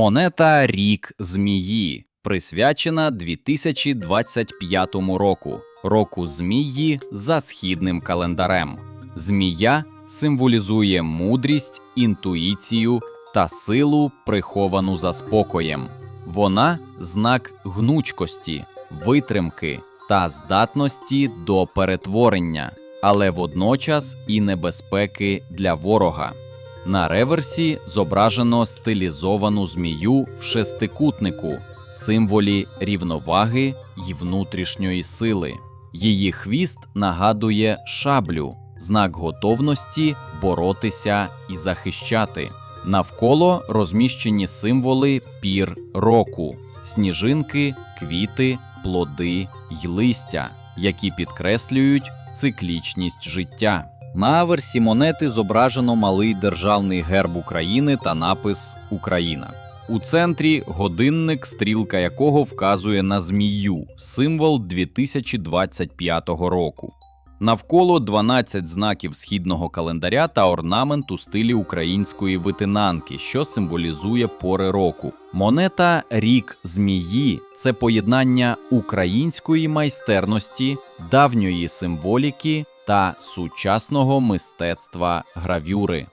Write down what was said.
Монета Рік Змії присвячена 2025 року, року змії за східним календарем. Змія символізує мудрість, інтуїцію та силу, приховану за спокоєм. Вона знак гнучкості, витримки та здатності до перетворення, але водночас і небезпеки для ворога. На реверсі зображено стилізовану змію в шестикутнику, символі рівноваги й внутрішньої сили. Її хвіст нагадує шаблю, знак готовності боротися і захищати. Навколо розміщені символи пір року, сніжинки, квіти, плоди й листя, які підкреслюють циклічність життя. На аверсі монети зображено малий державний герб України та напис Україна. У центрі годинник, стрілка якого вказує на змію, символ 2025 року. Навколо 12 знаків східного календаря та орнамент у стилі української витинанки, що символізує пори року. Монета Рік змії це поєднання української майстерності, давньої символіки та сучасного мистецтва гравюри.